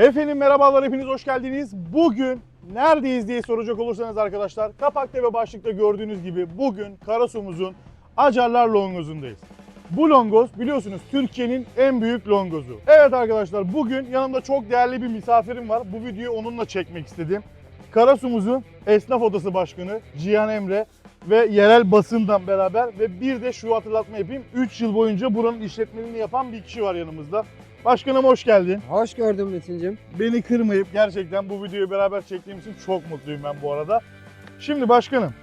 Efendim merhabalar hepiniz hoş geldiniz. Bugün neredeyiz diye soracak olursanız arkadaşlar kapakta ve başlıkta gördüğünüz gibi bugün Karasumuzun Acarlar Longoz'undayız. Bu longoz biliyorsunuz Türkiye'nin en büyük longozu. Evet arkadaşlar bugün yanımda çok değerli bir misafirim var. Bu videoyu onunla çekmek istedim. Karasumuzun Esnaf Odası Başkanı Cihan Emre ve yerel basından beraber ve bir de şu hatırlatma yapayım. 3 yıl boyunca buranın işletmelerini yapan bir kişi var yanımızda. Başkanım hoş geldin. Hoş gördüm Metin'cim. Beni kırmayıp gerçekten bu videoyu beraber çektiğim için çok mutluyum ben bu arada. Şimdi başkanım,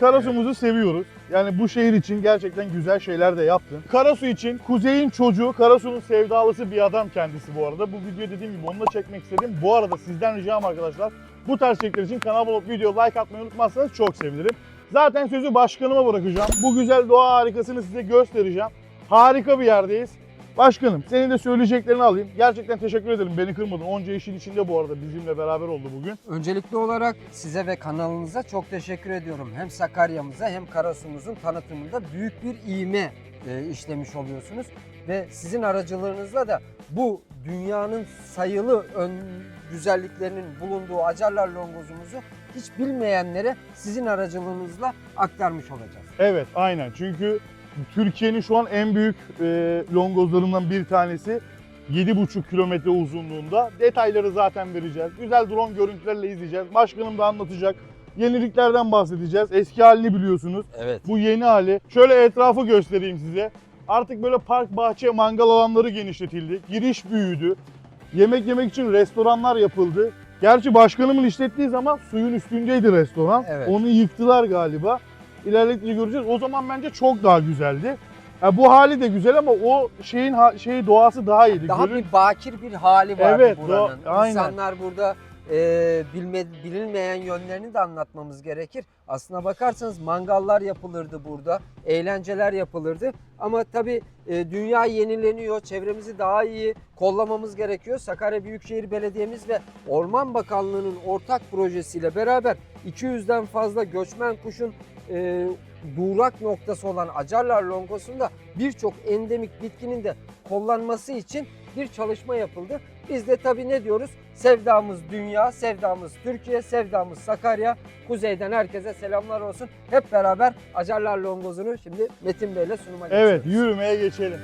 Karasu'muzu seviyoruz. Yani bu şehir için gerçekten güzel şeyler de yaptın. Karasu için Kuzey'in çocuğu, Karasu'nun sevdalısı bir adam kendisi bu arada. Bu videoyu dediğim gibi onunla çekmek istedim. Bu arada sizden ricam arkadaşlar, bu tarz içerikler için kanala olup video like atmayı unutmazsanız çok sevinirim. Zaten sözü başkanıma bırakacağım. Bu güzel doğa harikasını size göstereceğim. Harika bir yerdeyiz. Başkanım senin de söyleyeceklerini alayım. Gerçekten teşekkür ederim beni kırmadın. Onca işin içinde bu arada bizimle beraber oldu bugün. Öncelikli olarak size ve kanalınıza çok teşekkür ediyorum. Hem Sakarya'mıza hem Karasu'muzun tanıtımında büyük bir iğme e, işlemiş oluyorsunuz. Ve sizin aracılığınızla da bu dünyanın sayılı ön güzelliklerinin bulunduğu Acarlar Longozumuzu hiç bilmeyenlere sizin aracılığınızla aktarmış olacağız. Evet aynen çünkü Türkiye'nin şu an en büyük e, longozlarından bir tanesi. 7,5 kilometre uzunluğunda. Detayları zaten vereceğiz. Güzel drone görüntülerle izleyeceğiz. Başkanım da anlatacak. Yeniliklerden bahsedeceğiz. Eski halini biliyorsunuz. Evet. Bu yeni hali. Şöyle etrafı göstereyim size. Artık böyle park, bahçe, mangal alanları genişletildi. Giriş büyüdü. Yemek yemek için restoranlar yapıldı. Gerçi başkanımın işlettiği zaman suyun üstündeydi restoran. Evet. Onu yıktılar galiba. İlerledikçe göreceğiz. O zaman bence çok daha güzeldi. Ha, bu hali de güzel ama o şeyin ha- şeyi doğası daha iyiydi. Daha Gölün- bir bakir bir hali vardı Evet, buranın. do- aynen. İnsanlar burada e, bilme, bilinmeyen yönlerini de anlatmamız gerekir. Aslına bakarsanız mangallar yapılırdı burada, eğlenceler yapılırdı. Ama tabii e, dünya yenileniyor, çevremizi daha iyi kollamamız gerekiyor. Sakarya Büyükşehir Belediye'miz ve Orman Bakanlığı'nın ortak projesiyle beraber 200'den fazla göçmen kuşun e, durak noktası olan Acarlar Longosu'nda birçok endemik bitkinin de kollanması için bir çalışma yapıldı. Biz de tabii ne diyoruz? Sevdamız dünya, sevdamız Türkiye, sevdamız Sakarya. Kuzeyden herkese selamlar olsun. Hep beraber Acarlar Longozunu şimdi Metin Bey'le sunuma Evet geçiyoruz. yürümeye geçelim.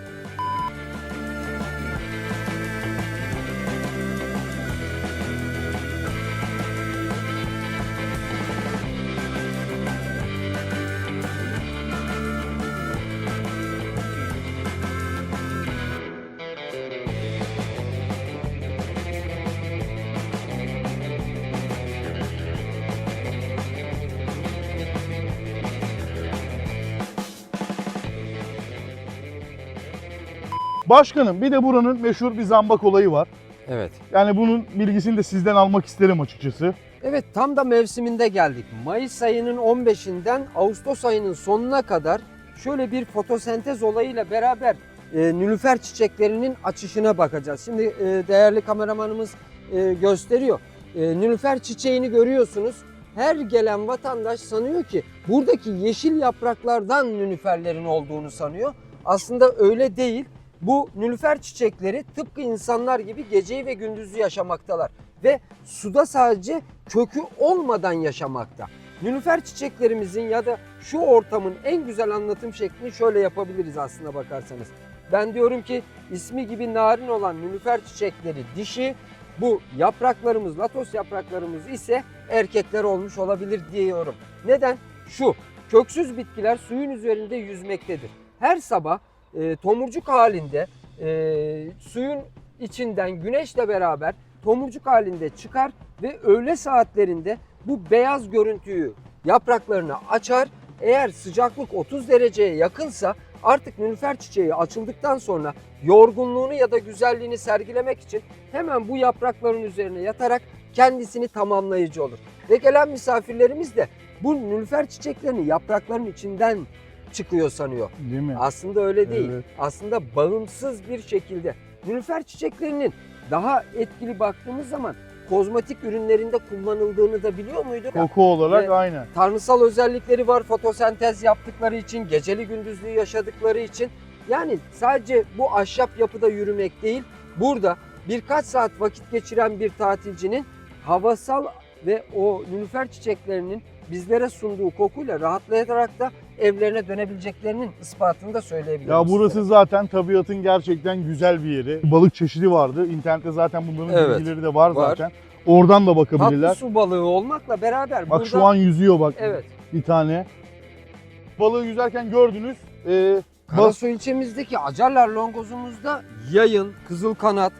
Başkanım bir de buranın meşhur bir zambak olayı var. Evet. Yani bunun bilgisini de sizden almak isterim açıkçası. Evet tam da mevsiminde geldik. Mayıs ayının 15'inden Ağustos ayının sonuna kadar şöyle bir fotosentez olayıyla beraber e, nülüfer çiçeklerinin açışına bakacağız. Şimdi e, değerli kameramanımız e, gösteriyor. E, nülüfer çiçeğini görüyorsunuz. Her gelen vatandaş sanıyor ki buradaki yeşil yapraklardan nülüferlerin olduğunu sanıyor. Aslında öyle değil. Bu nülüfer çiçekleri tıpkı insanlar gibi geceyi ve gündüzü yaşamaktalar ve suda sadece kökü olmadan yaşamakta. Nilüfer çiçeklerimizin ya da şu ortamın en güzel anlatım şeklini şöyle yapabiliriz aslına bakarsanız. Ben diyorum ki ismi gibi narin olan nilüfer çiçekleri dişi, bu yapraklarımız, latos yapraklarımız ise erkekler olmuş olabilir diyorum. Neden? Şu, köksüz bitkiler suyun üzerinde yüzmektedir. Her sabah e, tomurcuk halinde e, suyun içinden güneşle beraber tomurcuk halinde çıkar ve öğle saatlerinde bu beyaz görüntüyü yapraklarını açar. Eğer sıcaklık 30 dereceye yakınsa artık nülfer çiçeği açıldıktan sonra yorgunluğunu ya da güzelliğini sergilemek için hemen bu yaprakların üzerine yatarak kendisini tamamlayıcı olur. Ve gelen misafirlerimiz de bu nülfer çiçeklerini yaprakların içinden çıkıyor sanıyor. Değil mi? Aslında öyle değil. Evet. Aslında bağımsız bir şekilde. Nilüfer çiçeklerinin daha etkili baktığımız zaman kozmetik ürünlerinde kullanıldığını da biliyor muydun? Koku olarak Ve- aynen. Tanrısal özellikleri var fotosentez yaptıkları için, geceli gündüzlüğü yaşadıkları için. Yani sadece bu ahşap yapıda yürümek değil, burada birkaç saat vakit geçiren bir tatilcinin havasal ve o nilüfer çiçeklerinin bizlere sunduğu kokuyla rahatlayarak da evlerine dönebileceklerinin ispatını da söyleyebiliriz. Ya burası zaten tabiatın gerçekten güzel bir yeri. Balık çeşidi vardı. İnternette zaten bunların Evet, bilgileri de var, var. zaten. Oradan da Tatlı bakabilirler. su balığı olmakla beraber Bak burada şu an yüzüyor bak evet bir tane. Balığı yüzerken gördünüz. Ee, bas- Karasu ilçemizdeki Acarlar Longozumuzda yayın, kızıl kanat,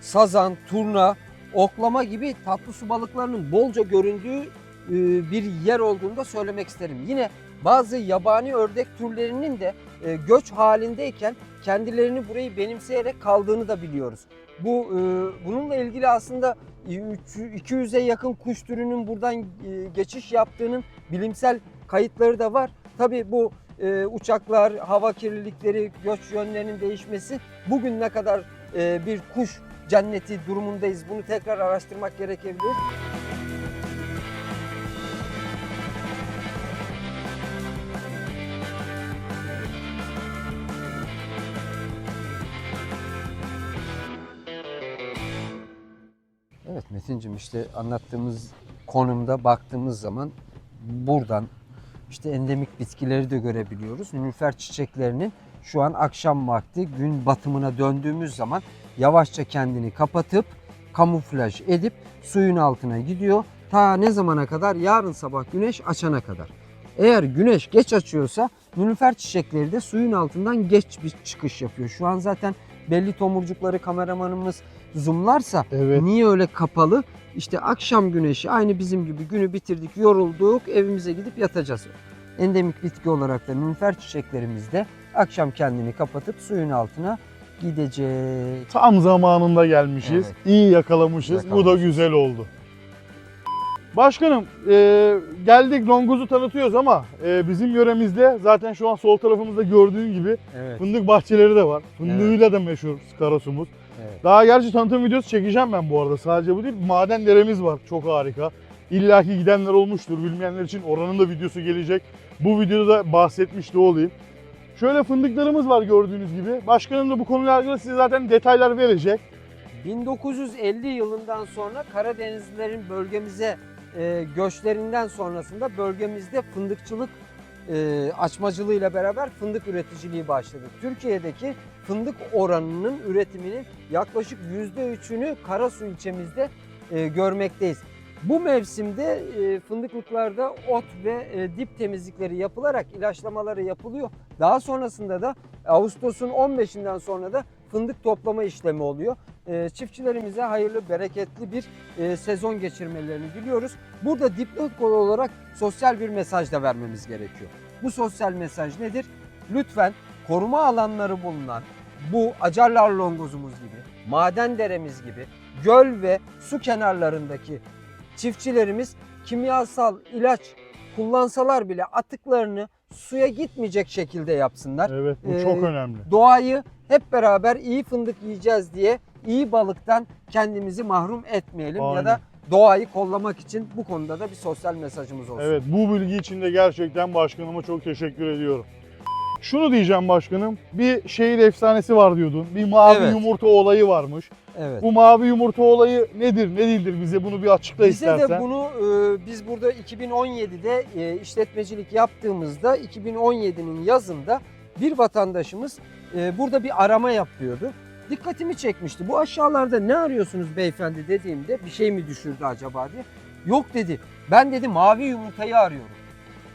sazan, turna, oklama gibi tatlı su balıklarının bolca göründüğü e, bir yer olduğunu da söylemek isterim. Yine bazı yabani ördek türlerinin de e, göç halindeyken kendilerini burayı benimseyerek kaldığını da biliyoruz. Bu e, bununla ilgili aslında e, üç- 200'e yakın kuş türünün buradan e, geçiş yaptığının bilimsel kayıtları da var. Tabii bu e, uçaklar, hava kirlilikleri, göç yönlerinin değişmesi bugün ne kadar e, bir kuş cenneti durumundayız bunu tekrar araştırmak gerekebilir. Evet Metin'cim işte anlattığımız konumda baktığımız zaman buradan işte endemik bitkileri de görebiliyoruz. Nilüfer çiçeklerinin şu an akşam vakti gün batımına döndüğümüz zaman yavaşça kendini kapatıp kamuflaj edip suyun altına gidiyor. Ta ne zamana kadar? Yarın sabah güneş açana kadar. Eğer güneş geç açıyorsa nilüfer çiçekleri de suyun altından geç bir çıkış yapıyor. Şu an zaten belli tomurcukları kameramanımız zoomlarsa evet. Niye öyle kapalı? İşte akşam güneşi aynı bizim gibi günü bitirdik, yorulduk, evimize gidip yatacağız. Endemik bitki olarak da nilüfer çiçeklerimiz de akşam kendini kapatıp suyun altına gidecek. Tam zamanında gelmişiz. Evet. İyi yakalamışız. Bu da Yakalamışız. güzel oldu. Başkanım e, geldik Longoz'u tanıtıyoruz ama e, bizim yöremizde zaten şu an sol tarafımızda gördüğün gibi Evet. fındık bahçeleri de var. Fındığıyla da meşhur Karasumuz. evet. Daha gerçi tanıtım videosu çekeceğim ben bu arada. Sadece bu değil. Maden deremiz var. Çok harika. İlla ki gidenler olmuştur. Bilmeyenler için oranın da videosu gelecek. Bu videoda da bahsetmiş de olayım. Şöyle fındıklarımız var gördüğünüz gibi. Başkanım da bu konuyla alakalı size zaten detaylar verecek. 1950 yılından sonra Karadenizlilerin bölgemize e, göçlerinden sonrasında bölgemizde fındıkçılık e, açmacılığıyla beraber fındık üreticiliği başladı. Türkiye'deki fındık oranının üretiminin yaklaşık %3'ünü Karasu ilçemizde e, görmekteyiz. Bu mevsimde e, fındıklıklarda ot ve e, dip temizlikleri yapılarak ilaçlamaları yapılıyor. Daha sonrasında da Ağustos'un 15'inden sonra da fındık toplama işlemi oluyor. E, çiftçilerimize hayırlı, bereketli bir e, sezon geçirmelerini diliyoruz. Burada dipnot olarak sosyal bir mesaj da vermemiz gerekiyor. Bu sosyal mesaj nedir? Lütfen koruma alanları bulunan bu Acarlar Longozumuz gibi, maden deremiz gibi, göl ve su kenarlarındaki çiftçilerimiz kimyasal ilaç kullansalar bile atıklarını suya gitmeyecek şekilde yapsınlar. Evet bu Ee, çok önemli. Doğayı hep beraber iyi fındık yiyeceğiz diye iyi balıktan kendimizi mahrum etmeyelim ya Aynen. da doğayı kollamak için bu konuda da bir sosyal mesajımız olsun. Evet bu bilgi için de gerçekten başkanıma çok teşekkür ediyorum. Şunu diyeceğim başkanım. Bir şehir efsanesi var diyordun. Bir mavi Evet. yumurta olayı varmış. Evet. Bu mavi yumurta olayı nedir, ne değildir bize bunu bir açıkla Bize istersen. de bunu e, biz burada 2017'de e, işletmecilik yaptığımızda 2017'nin yazında bir vatandaşımız e, burada bir arama yapıyordu. Dikkatimi çekmişti. Bu aşağılarda ne arıyorsunuz beyefendi dediğimde bir şey mi düşürdü acaba diye. Yok dedi. Ben dedi mavi yumurtayı arıyorum.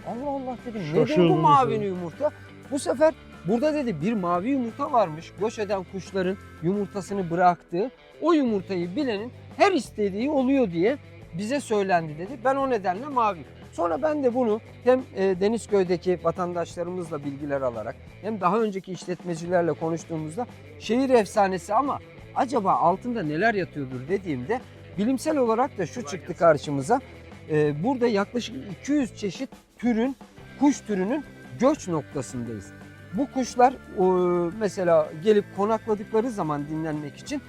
Allah Allah dedim. Nedir bu Şaşırdım mavi mesela. yumurta? Bu sefer burada dedi bir mavi yumurta varmış. Göç eden kuşların yumurtasını bıraktığı. O yumurtayı bilenin her istediği oluyor diye bize söylendi dedi. Ben o nedenle mavi. Sonra ben de bunu hem e, Denizköy'deki vatandaşlarımızla bilgiler alarak hem daha önceki işletmecilerle konuştuğumuzda şehir efsanesi ama acaba altında neler yatıyordur dediğimde bilimsel olarak da şu çıktı karşımıza. E, burada yaklaşık 200 çeşit türün, kuş türünün göç noktasındayız. Bu kuşlar mesela gelip konakladıkları zaman dinlenmek için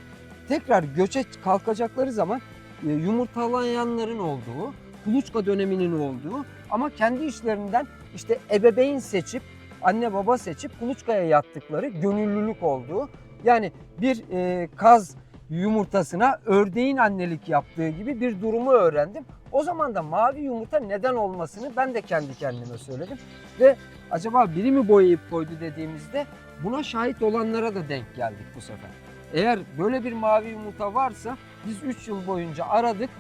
tekrar göçe kalkacakları zaman e, yumurtalayanların olduğu, kuluçka döneminin olduğu ama kendi işlerinden işte ebeveyn seçip, anne baba seçip kuluçkaya yattıkları gönüllülük olduğu. Yani bir e, kaz yumurtasına ördeğin annelik yaptığı gibi bir durumu öğrendim. O zaman da mavi yumurta neden olmasını ben de kendi kendime söyledim. Ve acaba biri mi boyayıp koydu dediğimizde buna şahit olanlara da denk geldik bu sefer. Eğer böyle bir mavi yumurta varsa biz 3 yıl boyunca aradık,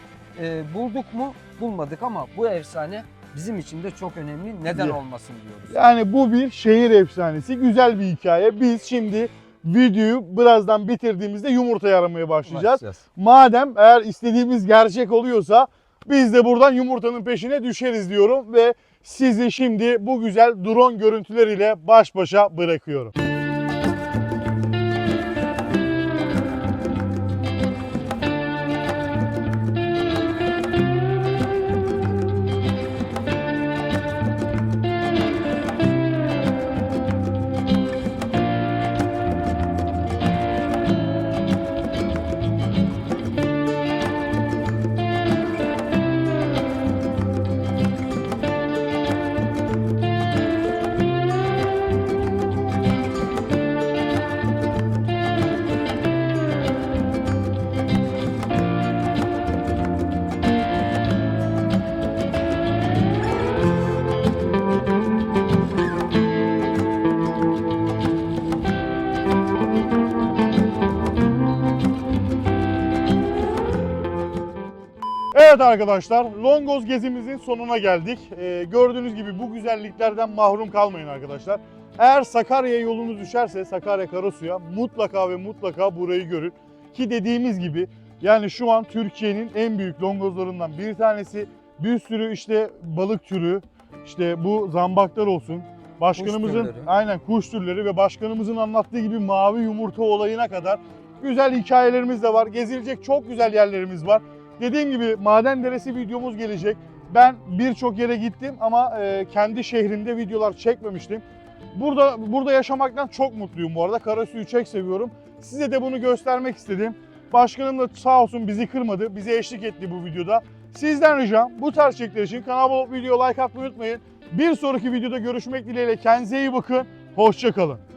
e, bulduk mu bulmadık ama bu efsane bizim için de çok önemli. Neden olmasın diyoruz. Yani bu bir şehir efsanesi. Güzel bir hikaye. Biz şimdi videoyu birazdan bitirdiğimizde yumurtayı aramaya başlayacağız. Madem eğer istediğimiz gerçek oluyorsa biz de buradan yumurtanın peşine düşeriz diyorum ve sizi şimdi bu güzel drone görüntüleriyle baş başa bırakıyorum. Evet arkadaşlar, Longoz gezimizin sonuna geldik. Ee, gördüğünüz gibi bu güzelliklerden mahrum kalmayın arkadaşlar. Eğer Sakarya yolunuz düşerse Sakarya Karasu'ya mutlaka ve mutlaka burayı görün. Ki dediğimiz gibi yani şu an Türkiye'nin en büyük longozlarından bir tanesi. Bir sürü işte balık türü, işte bu zambaklar olsun. Başkanımızın türleri. aynen kuş türleri ve başkanımızın anlattığı gibi mavi yumurta olayına kadar güzel hikayelerimiz de var. Gezilecek çok güzel yerlerimiz var. Dediğim gibi Maden Deresi videomuz gelecek. Ben birçok yere gittim ama e, kendi şehrimde videolar çekmemiştim. Burada burada yaşamaktan çok mutluyum bu arada. Karasu'yu çok seviyorum. Size de bunu göstermek istedim. Başkanım da sağ olsun bizi kırmadı. Bize eşlik etti bu videoda. Sizden ricam bu tarz içerikler için kanalıma video like atmayı unutmayın. Bir sonraki videoda görüşmek dileğiyle kendinize iyi bakın. Hoşçakalın.